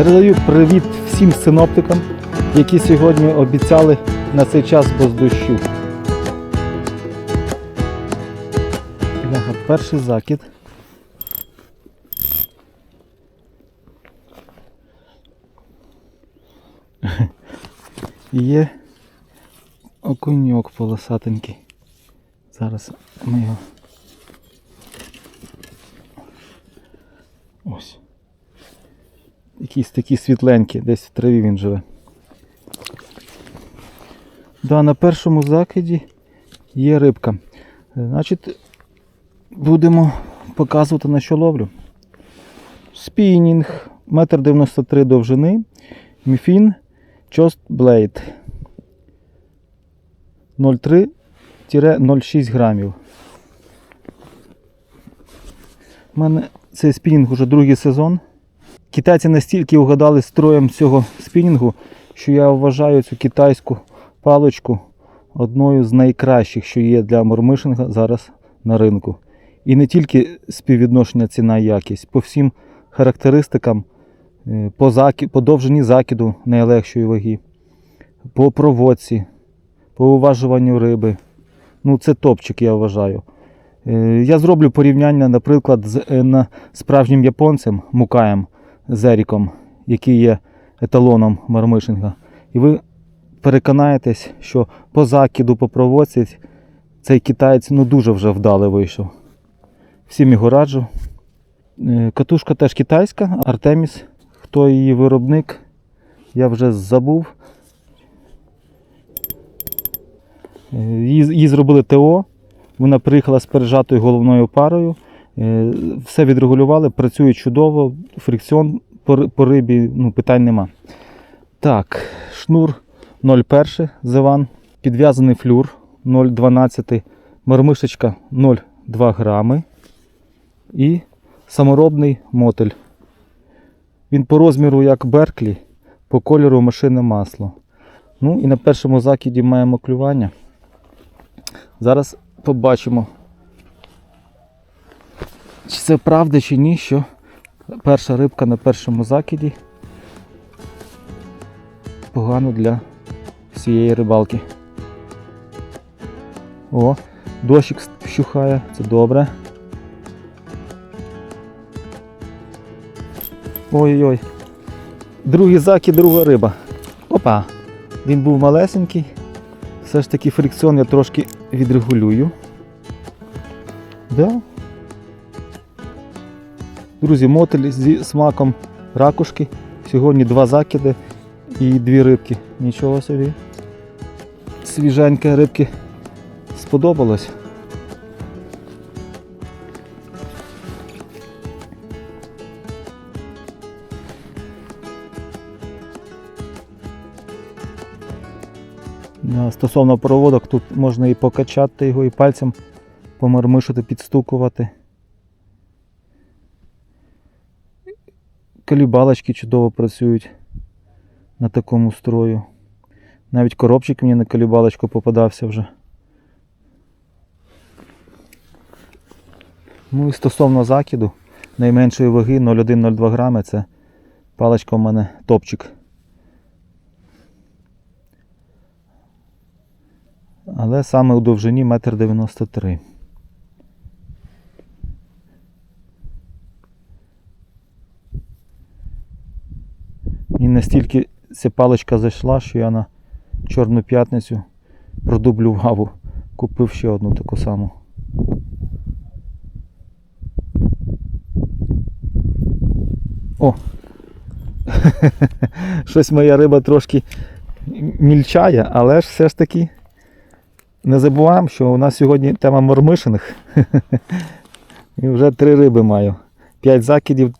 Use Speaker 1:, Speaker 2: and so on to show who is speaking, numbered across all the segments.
Speaker 1: Передаю привіт всім синоптикам, які сьогодні обіцяли на цей час без дощу. Перший закид. Є окуньок полосатенький. Зараз ми його. Ось. Якісь такі світленькі, десь в траві він живе. Да, на першому закиді є рибка. Значить, будемо показувати на що ловлю. Спінінг, 1,93 м довжини, міфін, Chost Blade 0,3-0,6 грамів. У мене цей спінінг уже другий сезон. Китайці настільки угадали строєм цього спінінгу, що я вважаю цю китайську паличку одною з найкращих, що є для мормишинга зараз на ринку. І не тільки співвідношення ціна і якість, по всім характеристикам, е, по, закі... по довжині закиду найлегшої ваги, по проводці, по уважуванню риби. Ну, це топчик, я вважаю. Е, Я зроблю порівняння, наприклад, з е, справжнім японцем Мукаєм Зеріком, який є еталоном мармишинга. І ви переконаєтесь, що по закиду, по проводці цей китаєць ну, дуже вже вдало вийшов. Всім його раджу. Е, Катушка теж китайська, Артеміс. Хто її виробник, я вже забув. Е, її зробили ТО. Вона приїхала з пережатою головною парою. Е, Все відрегулювали, працює чудово, фрикціон по, рибі, ну, питань нема. Так, шнур 0,1 Зеван, підв'язаний флюр 0,12, мармишечка 0,2 грами і саморобний мотель. Він по розміру як Берклі, по кольору машини масло. Ну і на першому закиді маємо клювання. Зараз побачимо, чи це правда чи ні, що перша рибка на першому закиді погано для всієї рибалки. О, дощик вщухає, це добре. Ой-ой. Другий закид, друга риба. Опа! Він був малесенький. Все ж таки фрикціон я трошки відрегулюю. Да. Друзі, мотель зі смаком ракушки. Сьогодні два закиди і дві рибки. Нічого собі. Свіженьке рибки сподобалось. Стосовно проводок, тут можна і покачати його, і пальцем помармишити, підстукувати. Калібалочки чудово працюють на такому строю. Навіть коробчик мені на калібалочку попадався вже. Ну і стосовно закиду, найменшої ваги 0,1-0,2 грами, це паличка у мене топчик. Але саме у довжині 1,93 м. Мені настільки ця паличка зайшла, що я на Чорну п'ятницю продублював, купив ще одну таку саму. О! Щось моя риба трошки мільчає, але ж все ж таки не забуваємо, що у нас сьогодні тема мормишиних. І вже три риби маю. П'ять закидів,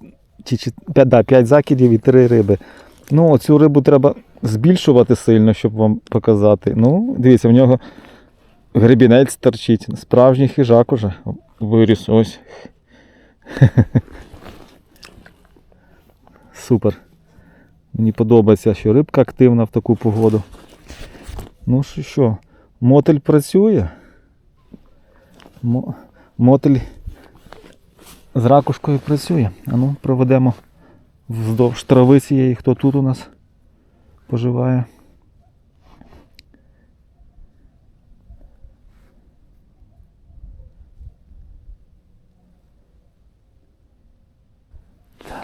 Speaker 1: чи, чи, да, п'ять закидів і три риби. Ну, цю рибу треба збільшувати сильно, щоб вам показати. Ну, дивіться, в нього гребінець торчить. Справжній хижак уже виріс ось. Супер. Мені подобається, що рибка активна в таку погоду. Ну що, що, мотель працює. Мо- Мотель з ракушкою працює. А ну, проведемо вздовж трави цієї, хто тут у нас поживає.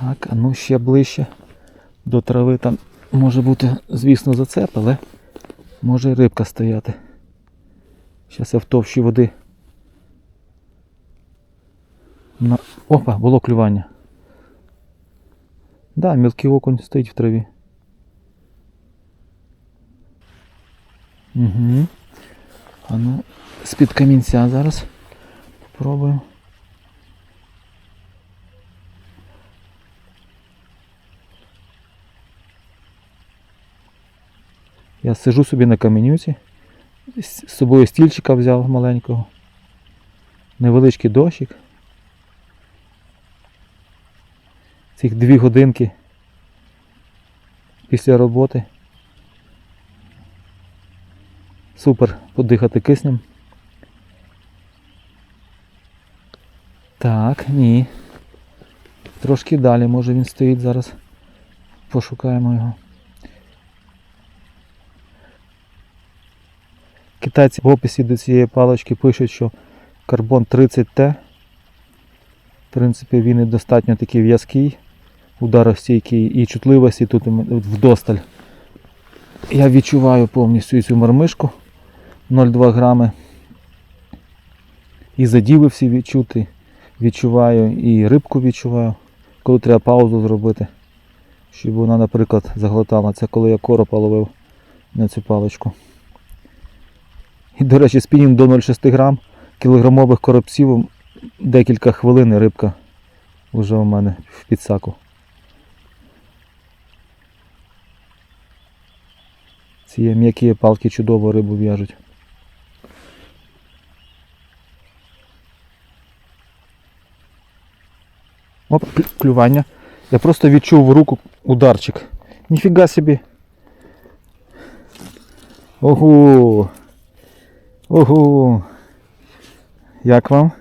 Speaker 1: Так, а ну ще ближче до трави там може бути, звісно, зацеп, але може і рибка стояти. Зараз я в товщі води. На... Опа, було клювання. Да, мілкий окунь стоїть в траві. Угу. А ну, з-під камінця зараз. Попробуємо. Я сижу собі на каменюці. З собою стільчика взяв маленького. Невеличкий дощик. Цих дві годинки після роботи. Супер подихати киснем. Так, ні. Трошки далі, може він стоїть зараз. Пошукаємо його. Китайці в описі до цієї палички пишуть, що карбон 30Т. В принципі, він і достатньо такий в'язкий, ударостійкий і чутливості тут вдосталь. Я відчуваю повністю цю мармишку 0,2 грами. І задіви всі відчути. Відчуваю, і рибку відчуваю, коли треба паузу зробити. Щоб вона, наприклад, заглотала. Це коли я коропа ловив на цю паличку. І, до речі, спінінг до 0,6 грам кілограмових коробців декілька хвилин рибка вже у мене в підсаку. Ці м'які палки чудово рибу в'яжуть. Оп, клювання. Я просто відчув в руку ударчик. Ніфіга собі. Ого. Ого. Як вам?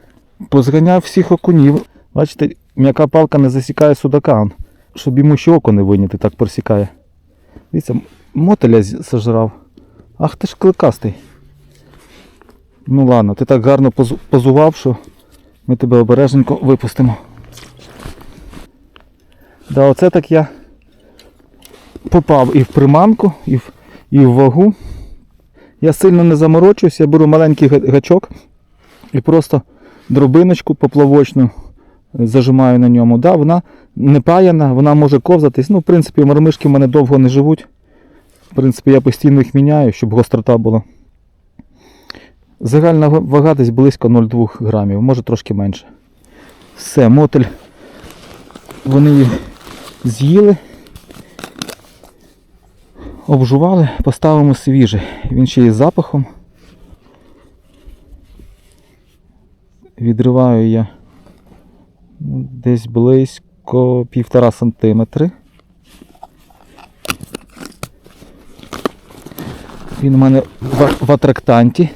Speaker 1: Позганяв всіх окунів. Бачите, м'яка палка не засікає судака. Щоб йому ще око не виняти, так просікає. Дивіться, мотеля сожрав. Ах ти ж кликастий. Ну ладно, ти так гарно позував, що ми тебе обережненько випустимо. Да, оце так я попав і в приманку, і в, і в вагу. Я сильно не заморочуюсь, я беру маленький гачок і просто дробиночку поплавочну зажимаю на ньому. Да, вона не паяна, вона може ковзатись. Ну, в принципі, мармишки в мене довго не живуть. В принципі, я постійно їх міняю, щоб гострота була. Загальна вага десь близько 0,2 грамів, може трошки менше. Все, мотель. Вони з'їли. Обжували, поставимо свіжий. Він ще із запахом. Відриваю я десь близько півтора сантиметри. Він у мене в, в атрактанті.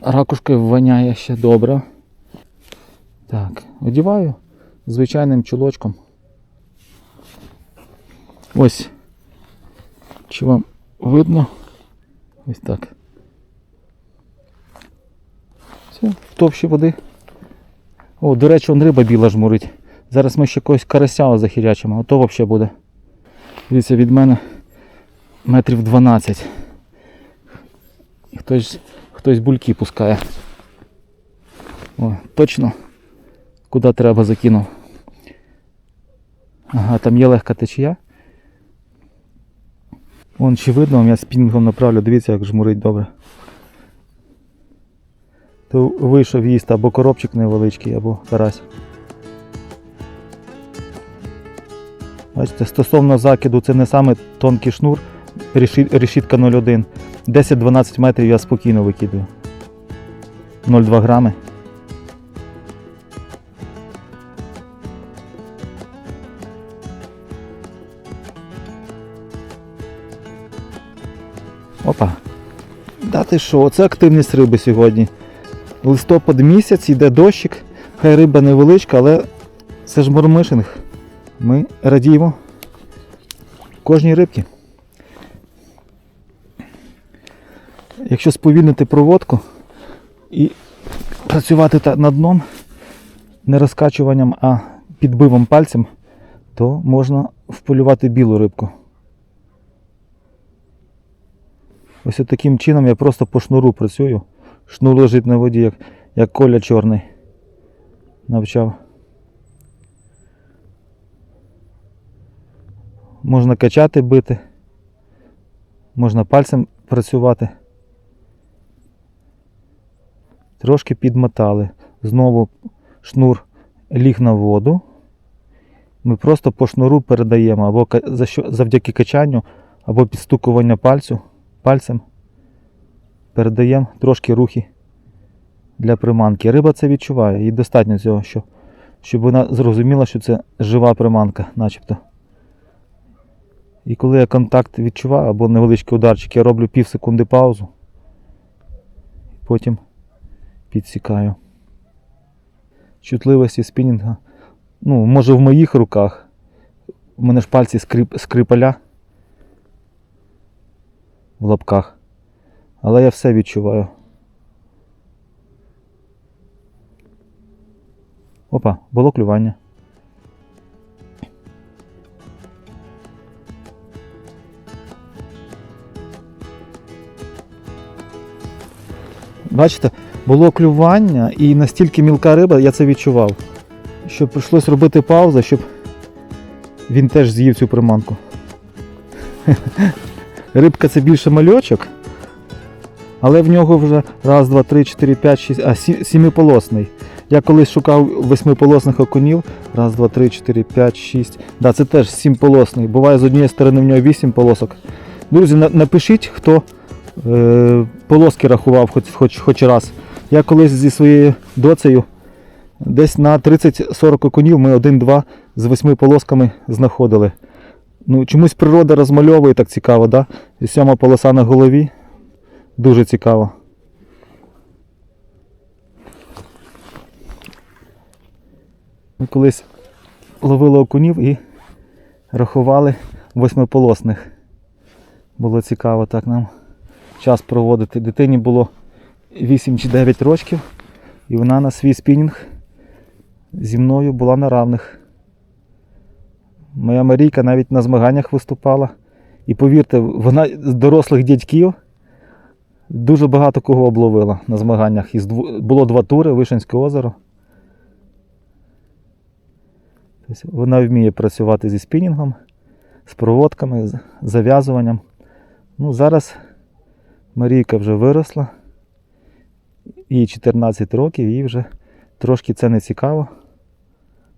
Speaker 1: Ракушкою воняє ще добре. Так, одіваю звичайним чулочком. Ось. Чи вам видно? Ось так. Все, в товщі води. О, до речі, он риба біла жмурить. Зараз ми ще когось карася захирячимо, а то взагалі буде. Дивіться, від мене метрів 12. І хтось, хтось бульки пускає. О, точно. Куди треба закинув. Ага, там є легка течія. Вон чи видно, я спінгом направлю, дивіться, як жмурить добре. То вийшов їсти або коробчик невеличкий, або карась. Бачите, стосовно закиду, це не саме тонкий шнур, решітка 0,1. 10-12 метрів я спокійно викидаю. 0,2 грами. Опа. Да ти що, оце активність риби сьогодні. Листопад місяць, йде дощик, хай риба невеличка, але це ж мормишинг. ми радіємо кожній рибці. Якщо сповільнити проводку і працювати над дном, не розкачуванням, а підбивом пальцем, то можна вполювати білу рибку. Ось таким чином я просто по шнуру працюю. Шнур лежить на воді, як, як коля чорний. Навчав. Можна качати, бити. Можна пальцем працювати. Трошки підмотали. Знову шнур ліг на воду. Ми просто по шнуру передаємо або завдяки качанню, або підстукування пальцю, пальцем. Передаємо трошки рухи для приманки. Риба це відчуває, їй достатньо цього, що, щоб вона зрозуміла, що це жива приманка, начебто. І коли я контакт відчуваю або невеличкий ударчик, я роблю пів секунди паузу. Потім підсікаю. Чутливості спінінга. Ну, може в моїх руках. У мене ж пальці скрип, скрипаля в лапках. Але я все відчуваю. Опа, було клювання. Бачите, було клювання і настільки мілка риба, я це відчував. Що прийшлось робити паузу, щоб він теж з'їв цю приманку. Рибка це більше мальочок, але в нього вже раз, два, три, чотири, п'ять, шість, а сі- сімиполосний. Я колись шукав восьмиполосних окунів. Раз, два, три, чотири, п'ять, шість. Да, це теж сімполосний. Буває з однієї сторони в нього вісім полосок. Друзі, напишіть, хто е, полоски рахував хоч, хоч, хоч раз. Я колись зі своєю доцею десь на 30-40 окунів ми один-два з восьми полосками знаходили. Ну, чомусь природа розмальовує так цікаво, да? І сьома полоса на голові. Дуже цікаво. Ми колись ловили окунів і рахували восьмиполосних. Було цікаво так нам час проводити. Дитині було 8 чи 9 років, і вона на свій спінінг зі мною була на равних. Моя Марійка навіть на змаганнях виступала. І повірте, вона з дорослих дядьків дуже багато кого обловила на змаганнях. Було два тури, Вишенське озеро. Тобто вона вміє працювати зі спінінгом, з проводками, з зав'язуванням. Ну, зараз Марійка вже виросла, їй 14 років, їй вже трошки це не цікаво.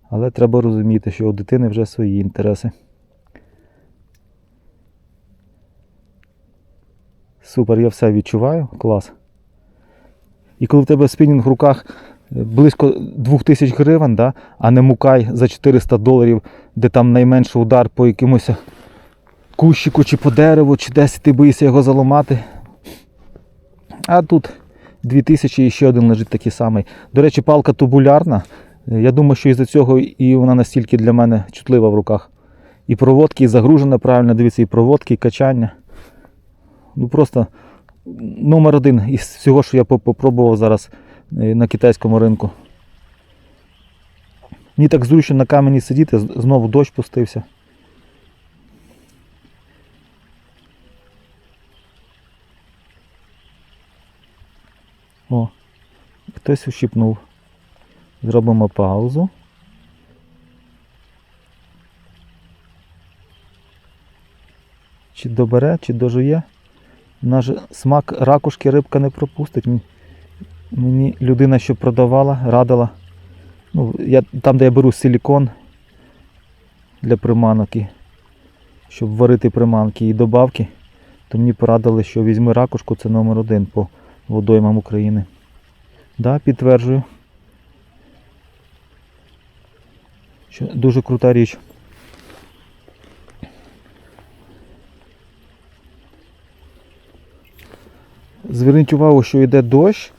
Speaker 1: Але треба розуміти, що у дитини вже свої інтереси. Супер, я все відчуваю, клас. І коли в тебе спінінг в руках е, близько 2000 гривень, да, а не мукай за 400 доларів, де там найменший удар по якомусь кущику чи по дереву, чи десь ти боїшся його заламати. А тут 2000 і ще один лежить такий самий. До речі, палка тубулярна. Я думаю, що із-за цього і вона настільки для мене чутлива в руках. І проводки, і загружена правильно, дивіться, і проводки, і качання. Ну просто номер один із всього, що я поп- попробував зараз е, на китайському ринку. Мені так зручно на камені сидіти, знову дощ пустився. О, хтось ущипнув. Зробимо паузу. Чи добере, чи дожує. Наш смак ракушки рибка не пропустить. Мені- людина, що продавала, радила. Ну, я, там, де я беру силікон для приманок, і, щоб варити приманки і добавки, то мені порадили, що візьми ракушку, це номер один по водоймам України. Да, підтверджую. Що дуже крута річ. Зверніть увагу, що йде дощ,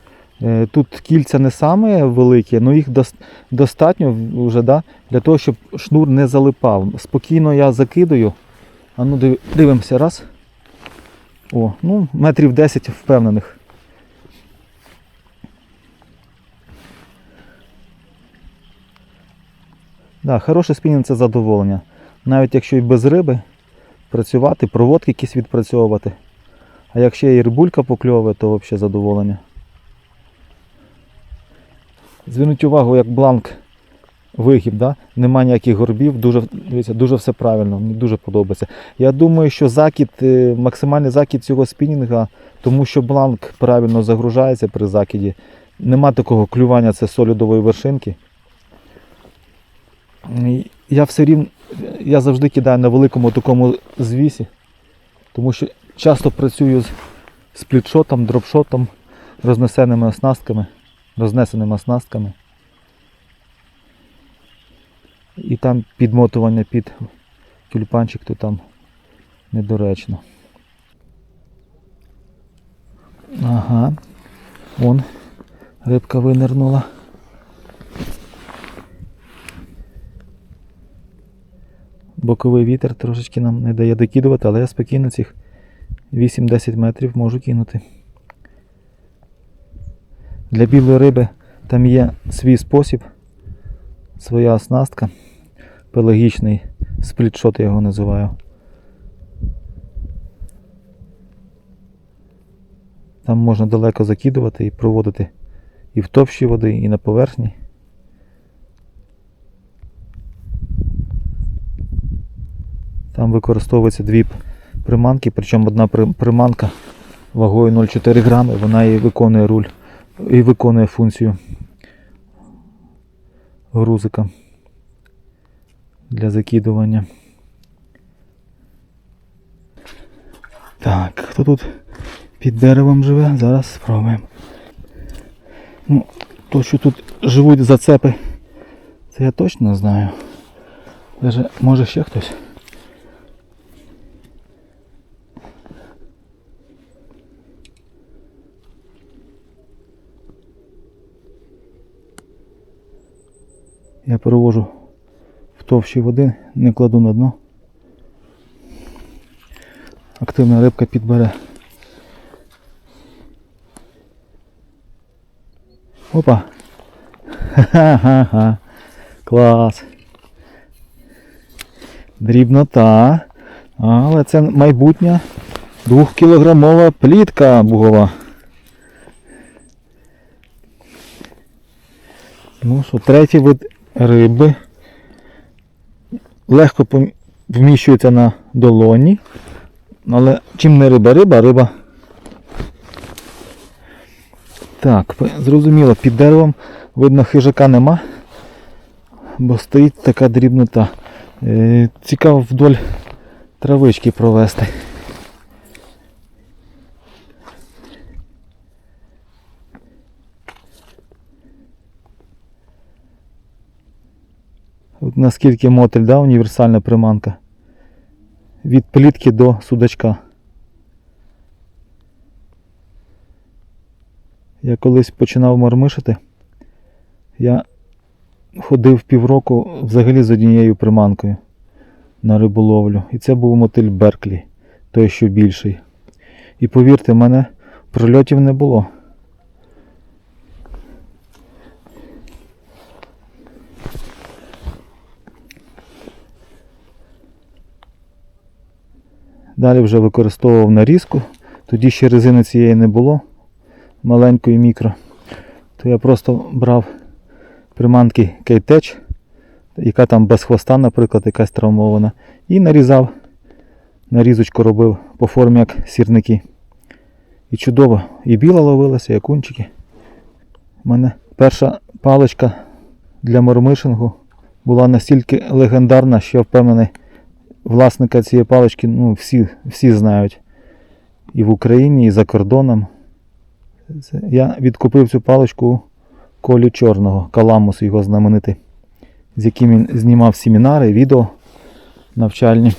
Speaker 1: Е, Тут кільця не саме великі, але їх достатньо вже, да, для того, щоб шнур не залипав. Спокійно я закидаю. А ну дивимося раз. О, ну, метрів 10 впевнених. Да, хороший спінінг це задоволення. Навіть якщо і без риби працювати, проводки якісь відпрацьовувати. А якщо і рибулька покльовує, то взагалі задоволення. Зверніть увагу, як бланк вигіб, да? нема ніяких горбів, дуже, дуже все правильно, мені дуже подобається. Я думаю, що закид, е, максимальний закид цього спінінга, тому що бланк правильно загружається при закиді. Нема такого клювання це солідової вершинки. Я все рівно, я завжди кидаю на великому такому звісі, тому що часто працюю з сплітшотом, дропшотом, рознесеними оснастками, рознесеними оснастками. І там підмотування під тюльпанчик, то там недоречно. Ага. Вон рибка винирнула. Боковий вітер трошечки нам не дає докидувати, але я спокійно цих 8-10 метрів можу кинути. Для білої риби там є свій спосіб, своя оснастка, пелагічний сплітшот я його називаю. Там можна далеко закидувати і проводити і в топші води, і на поверхні. Там використовується дві приманки, причому одна приманка вагою 0,4 грами, вона і виконує руль, і виконує функцію грузика для закидування. Так, хто тут під деревом живе? Зараз спробуємо. Ну, то, що тут живуть зацепи, це я точно знаю. Може ще хтось. Я перевожу в товщі води, не кладу на дно. Активна рибка підбере. Опа! Ха-ха-ха! Клас! Дрібнота. Але це майбутня двохкілограмова плітка бугова. Ну що, третій вид риби. Легко вміщується на долоні. Але чим не риба, риба, риба. Так, зрозуміло, під деревом видно хижака нема, бо стоїть така дрібнота. Е, цікаво вдоль травички провести. Наскільки мотель, да, універсальна приманка. Від плітки до судачка. Я колись починав мармишити. Я ходив півроку взагалі з однією приманкою на риболовлю. І це був мотиль Берклі, той що більший. І повірте, мене прольотів не було. Далі вже використовував нарізку. Тоді ще резини цієї не було, маленької мікро. То я просто брав приманки Кейтеч, яка там без хвоста, наприклад, якась травмована. І нарізав, нарізочку робив по формі як сірники. І чудово. І біла ловилася, і окунчики. У мене перша паличка для мормишингу була настільки легендарна, що я впевнений, власника цієї палички ну, всі, всі знають. І в Україні, і за кордоном. Я відкупив цю паличку у Колі Чорного, Каламус його знаменитий, з яким він знімав семінари, відео навчальні.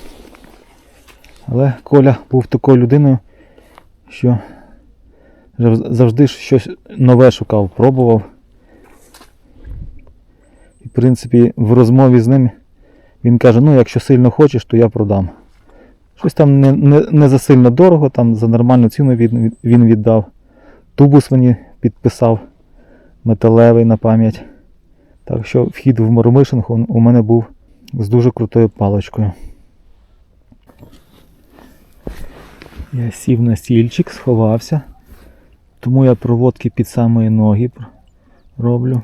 Speaker 1: Але Коля був такою людиною, що Завжди щось нове шукав, пробував. І, в принципі, в розмові з ним він каже, ну якщо сильно хочеш, то я продам. Щось там не, не, не за сильно дорого, там за нормальну ціну він, він віддав. Тубус мені підписав металевий на пам'ять. Так що вхід в Мормишинг у мене був з дуже крутою паличкою. Я сів на стільчик, сховався. Тому я проводки під самої ноги роблю.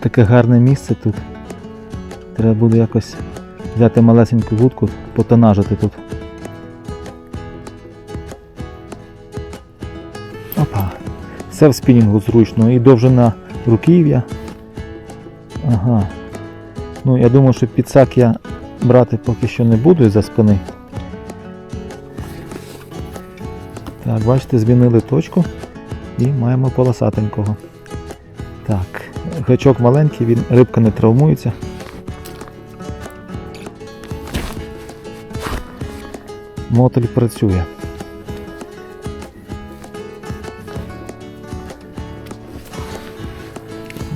Speaker 1: Таке гарне місце тут. Треба буде якось взяти малесеньку вудку, потонажити тут. Опа. Все в спінінгу зручно. І довжина руків'я. Ага. Ну, я думаю, що підсак я брати поки що не буду за спини. Так, бачите, змінили точку і маємо полосатенького. Так, гачок маленький, він, рибка не травмується. Мотель працює.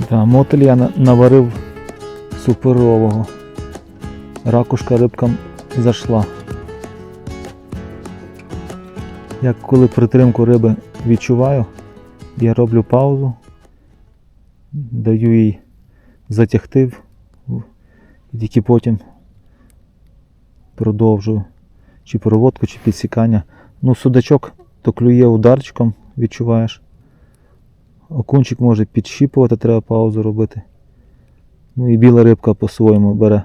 Speaker 1: Да, мотель я наварив суперового. Ракушка рибкам зайшла. Як коли притримку риби відчуваю, я роблю паузу, даю їй затягти і тільки потім продовжую чи проводку, чи підсікання. Ну, судачок то клює ударчиком, відчуваєш. Окунчик може підщіпувати, треба паузу робити. Ну і біла рибка по-своєму бере.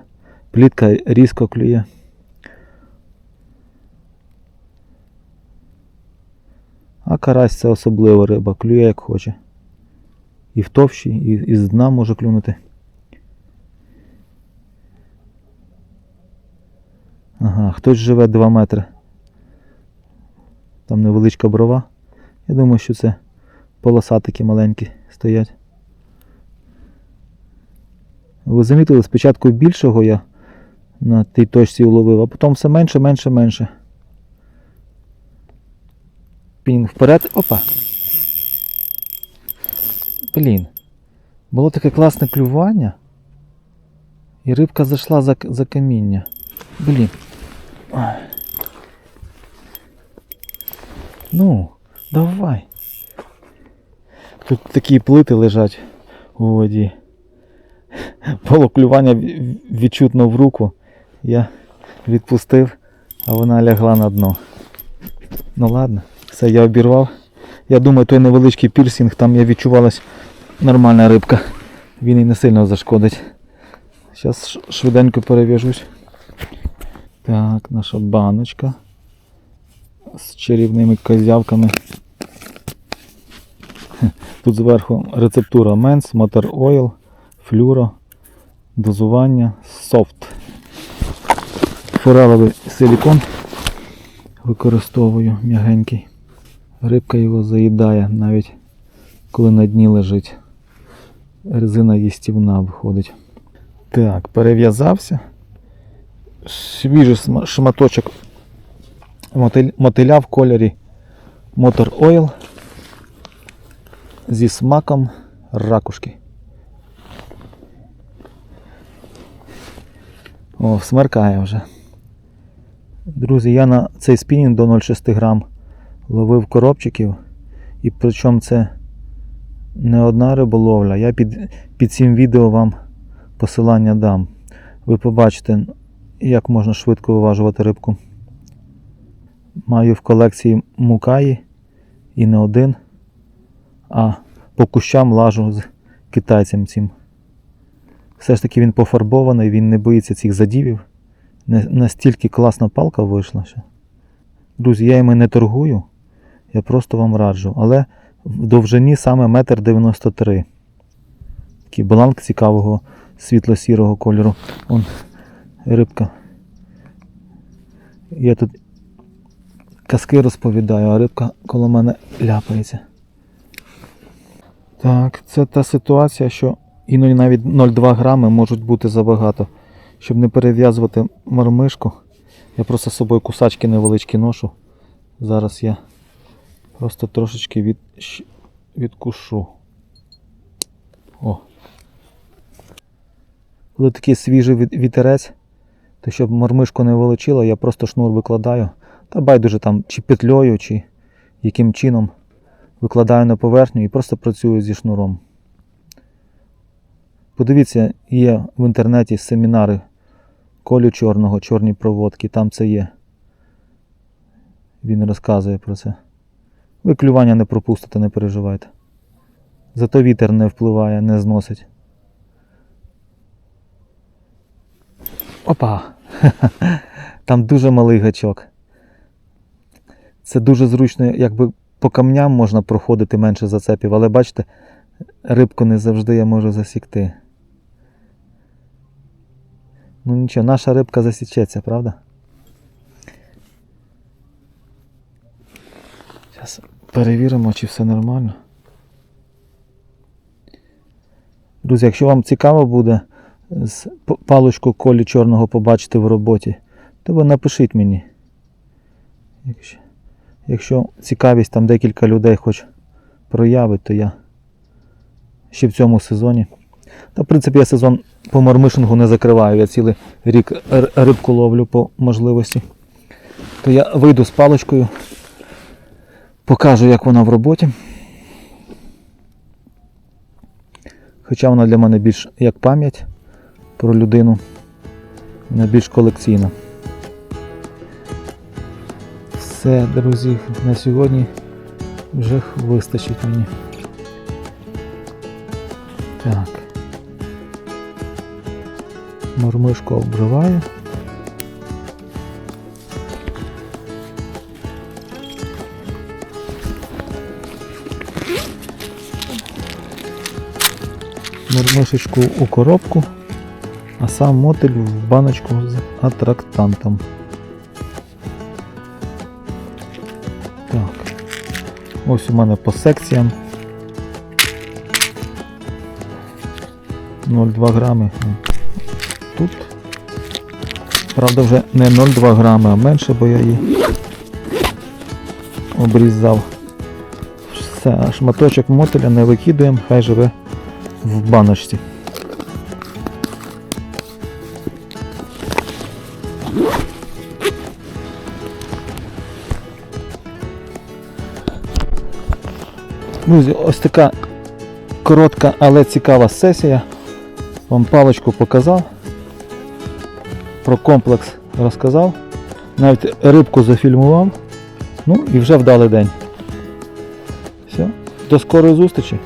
Speaker 1: Плітка різко клює. А карась це особлива риба, клює як хоче. І в товщі, і, з дна може клюнути. Ага, хтось живе 2 метри. Там невеличка брова. Я думаю, що це полосатики маленькі стоять. Ви замітили, спочатку більшого я на тій точці уловив, а потім все менше, менше, менше. Пінг вперед. Опа. Блін. Було таке класне клювання. І рибка зайшла за, за каміння. Блін. Ну, давай. Тут такі плити лежать у воді. Було клювання відчутно в руку. Я відпустив, а вона лягла на дно. Ну ладно, все, я обірвав. Я думаю, той невеличкий пірсінг, там я відчувалась нормальна рибка. Він і не сильно зашкодить. Зараз швиденько перев'яжусь. Так, наша баночка з чарівними козявками. Тут зверху рецептура Men's, Motor Oil, флюро, дозування, софт. Фореловий силікон використовую м'ягенький. Рибка його заїдає навіть коли на дні лежить. Резина їстівна виходить. Так, перев'язався. Свіжий шматочок мотиля в кольорі Motor Oil зі смаком ракушки. О, смеркає вже. Друзі, я на цей спінінг до 0,6 грам ловив коробчиків. І причому це не одна риболовля. Я під, під цим відео вам посилання дам. Ви побачите, як можна швидко виважувати рибку. Маю в колекції мукаї і не один. А по кущам лажу з китайцем цим. Все ж таки він пофарбований, він не боїться цих задівів. Настільки класна палка вийшла. Що. Друзі, я їми не торгую, я просто вам раджу. Але в довжині саме 1,93 м. Такий бланк цікавого світло-сірого кольору. Вон рибка. Я тут казки розповідаю, а рибка коло мене ляпається. Так, це та ситуація, що іноді навіть 0,2 грами можуть бути забагато. Щоб не перев'язувати мармишку, я просто з собою кусачки невеличкі ношу. Зараз я Просто трошечки від, відкушу. О. Коли такий свіжий вітерець, то щоб мормишку не волочило, я просто шнур викладаю. Та байдуже там чи петлею, чи яким чином викладаю на поверхню і просто працюю зі шнуром. Подивіться, є в інтернеті семінари Колю Чорного, чорні проводки, там це є. Він розказує про це. Ви клювання не пропустите, не переживайте. Зато вітер не впливає, не зносить. Опа! Там дуже малий гачок. Це дуже зручно, якби по камням можна проходити менше зацепів, але бачите, рибку не завжди я можу засікти. Ну нічого, наша рибка засічеться, правда? Зараз перевіримо, чи все нормально. Друзі, якщо вам цікаво буде з паличку колі чорного побачити в роботі, то ви напишіть мені. Якщо, якщо цікавість там декілька людей хоч проявить, то я ще в цьому сезоні. Та, в принципі, я сезон по мормишингу не закриваю. Я цілий рік рибку ловлю по можливості. То я вийду з паличкою, покажу, як вона в роботі. Хоча вона для мене більш як пам'ять про людину, вона більш колекційна. Все, друзі, на сьогодні вже вистачить мені. Так. Мормишку обриваю. Мормишечку у коробку, а сам мотиль в баночку з атрактантом. Так. Ось у мене по секціям. 0,2 грами. Тут. Правда, вже не 0,2 грами, а менше, бо я її обрізав. Все, шматочок мотиля не викидуємо, хай живе в баночці. Друзі, ось така коротка, але цікава сесія. Вам паличку показав, про комплекс розказав, навіть рибку зафільмував. Ну і вже вдалий день. Все, до скорої зустрічі!